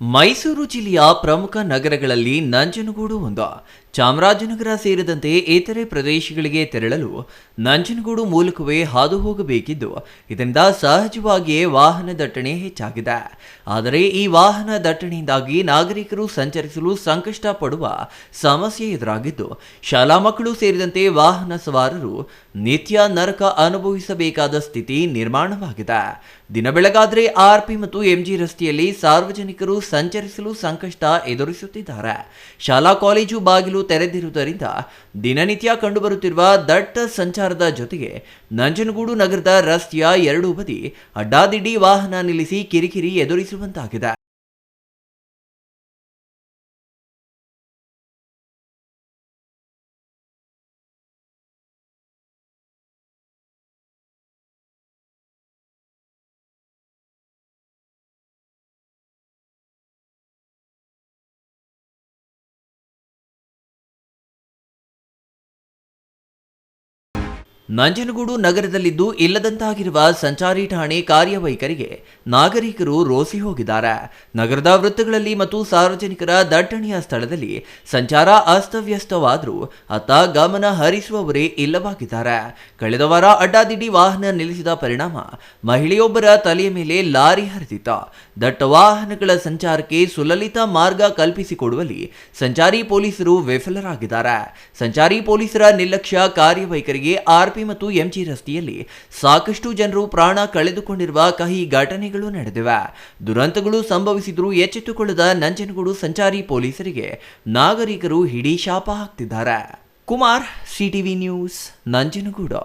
ಮೈಸೂರು ಜಿಲ್ಲೆಯ ಪ್ರಮುಖ ನಗರಗಳಲ್ಲಿ ನಂಜನಗೂಡು ಒಂದು. ಚಾಮರಾಜನಗರ ಸೇರಿದಂತೆ ಇತರೆ ಪ್ರದೇಶಗಳಿಗೆ ತೆರಳಲು ನಂಜನಗೂಡು ಮೂಲಕವೇ ಹಾದು ಹೋಗಬೇಕಿದ್ದು, ಇದರಿಂದ ಸಹಜವಾಗಿಯೇ ವಾಹನ ದಟ್ಟಣೆ ಹೆಚ್ಚಾಗಿದೆ. ಆದರೆ ಈ ವಾಹನ ದಟ್ಟಣೆಯಿಂದಾಗಿ ನಾಗರಿಕರು ಸಂಚರಿಸಲು ಸಂಕಷ್ಟ ಪಡುವ ಸಮಸ್ಯೆ ಎದುರಾಗಿದ್ದು, ಶಾಲಾ ಮಕ್ಕಳು ಸೇರಿದಂತೆ ವಾಹನ ಸವಾರರು ನಿತ್ಯ ನರಕ ಅನುಭವಿಸಬೇಕಾದ ಸ್ಥಿತಿ ನಿರ್ಮಾಣವಾಗಿದೆ. ದಿನ ಬೆಳಗಾದರೆ ಆರ್ಪಿ ಮತ್ತು ಎಂಜಿ ರಸ್ತೆಯಲ್ಲಿ ಸಾರ್ವಜನಿಕರು ಸಂಚರಿಸಲು ಸಂಕಷ್ಟ ಎದುರಿಸುತ್ತಿದ್ದಾರೆ. ಶಾಲಾ ಕಾಲೇಜು ಬಾಗಿಲು ತೆರೆದಿರುವುದರಿಂದ ದಿನನಿತ್ಯ ಕಂಡುಬರುತ್ತಿರುವ ದಟ್ಟ ಸಂಚಾರದ ಜೊತೆಗೆ ನಂಜನಗೂಡು ನಗರದ ರಸ್ತೆಯ ಎರಡೂ ಬದಿ ಅಡ್ಡಾದಿಡ್ಡಿ ವಾಹನ ನಿಲ್ಲಿಸಿ ಕಿರಿಕಿರಿ ಎದುರಿಸುವಂತಾಗಿದೆ. ನಂಜನಗೂಡು ನಗರದಲ್ಲಿದ್ದು ಇಲ್ಲದಂತಾಗಿರುವ ಸಂಚಾರಿ ಠಾಣೆ ಕಾರ್ಯವೈಖರಿಗೆ ನಾಗರಿಕರು ರೋಸಿ ಹೋಗಿದ್ದಾರೆ. ನಗರದ ವೃತ್ತಗಳಲ್ಲಿ ಮತ್ತು ಸಾರ್ವಜನಿಕರ ದಟ್ಟಣೆಯ ಸ್ಥಳದಲ್ಲಿ ಸಂಚಾರ ಅಸ್ತವ್ಯಸ್ತವಾದರೂ ಅತ್ತ ಗಮನ ಹರಿಸುವವರೇ ಇಲ್ಲವಾಗಿದ್ದಾರೆ. ಕಳೆದ ವಾರ ಅಡ್ಡಾದಿಡ್ಡಿ ವಾಹನ ನಿಲ್ಲಿಸಿದ ಪರಿಣಾಮ ಮಹಿಳೆಯೊಬ್ಬರ ತಲೆಯ ಮೇಲೆ ಲಾರಿ ಹರಿದಿತ್ತು. ದಟ್ಟ ವಾಹನಗಳ ಸಂಚಾರಕ್ಕೆ ಸುಲಲಿತ ಮಾರ್ಗ ಕಲ್ಪಿಸಿಕೊಡುವಲ್ಲಿ ಸಂಚಾರಿ ಪೊಲೀಸರು ವಿಫಲರಾಗಿದ್ದಾರೆ. ಸಂಚಾರಿ ಪೊಲೀಸರ ನಿರ್ಲಕ್ಷ್ಯ ಕಾರ್ಯವೈಖರಿಗೆ ಆರ್ಪಿ ಮತ್ತು ಎಂಜಿ ರಸ್ತೆಯಲ್ಲಿ ಸಾಕಷ್ಟು ಜನರು ಪ್ರಾಣ ಕಳೆದುಕೊಂಡಿರುವ ಕಹಿ ಘಟನೆಗಳು ನಡೆದಿವೆ. ದುರಂತಗಳು ಸಂಭವಿಸಿದರೂ ಎಚ್ಚೆತ್ತುಕೊಳ್ಳದ ನಂಜನಗೂಡು ಸಂಚಾರಿ ಪೊಲೀಸರಿಗೆ ನಾಗರಿಕರು ಹಿಡಿ ಶಾಪ ಹಾಕ್ತಿದ್ದಾರೆ. Kumar CTV news, Nanjangud.